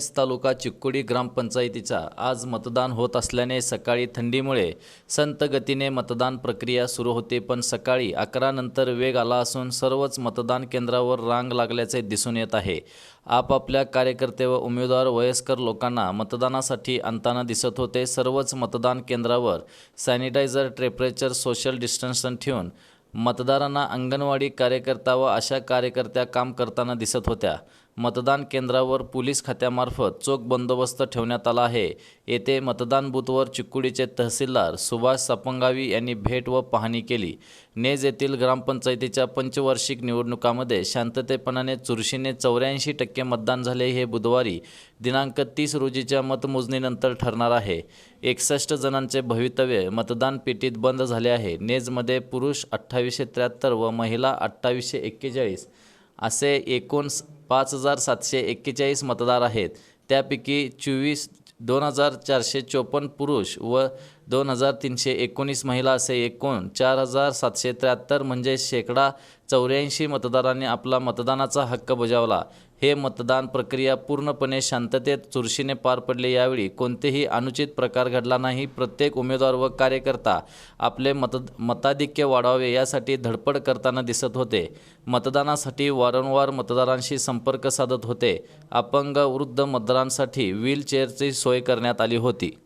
नेस तालुका चिक्कोडी ग्रामपंचायतीचा आज मतदान होत असल्याने सकाळी थंडीमुळे संत गतीने मतदान प्रक्रिया सुरू होते पण सकाळी अकरा नंतर वेग आला असून सर्वच मतदान केंद्रावर रांग लागल्याचे दिसून येत आहे. आपापल्या कार्यकर्ते व उमेदवार वयस्कर लोकांना मतदानासाठी आणताना दिसत होते. सर्वच मतदान केंद्रावर सॅनिटायझर टेम्परेचर सोशल डिस्टन्सन ठेवून मतदारांना अंगणवाडी कार्यकर्ता व अशा कार्यकर्त्या काम करताना दिसत होत्या. मतदान केंद्रावर पोलीस खात्यामार्फत चोख बंदोबस्त ठेवण्यात आला आहे. येथे मतदान बूथवर चिक्कुडीचे तहसीलदार सुभाष सपंगावी यांनी भेट व पाहणी केली. नेज येथील ग्रामपंचायतीच्या पंचवार्षिक निवडणुकामध्ये शांततेपणाने चुरशीने चौऱ्याऐंशी टक्के मतदान झाले हे बुधवारी दिनांक तीस रोजीच्या मतमोजणीनंतर ठरणार आहे. एकसष्ट जणांचे भवितव्य मतदान पेटीत बंद झाले आहे. नेजमध्ये पुरुष अठ्ठावीसशे त्र्याहत्तर व महिला अठ्ठावीसशे एक्केचाळीस असे एकूण पाच हजार सातशे एक्केचाळीस मतदार आहेत. त्यापैकी चोवीस दोन हजार चारशे चोपन्न पुरुष व दोन हजार तीनशे एकोणीस महिला असे एकूण चार हजार सातशे त्र्याहत्तर म्हणजे शेकडा चौऱ्याऐंशी मतदारांनी आपला मतदानाचा हक्क बजावला. हे मतदान प्रक्रिया पूर्णपणे शांततेत चुरशीने पार पडले. यावेळी कोणतेही अनुचित प्रकार घडला नाही. प्रत्येक उमेदवार व कार्यकर्ता आपले मत मताधिक्य वाढवावे यासाठी धडपड करताना दिसत होते. मतदानासाठी वारंवार मतदारांशी संपर्क साधत होते. अपंग वृद्ध मतदारांसाठी व्हीलचेअरची सोय करण्यात आली होती.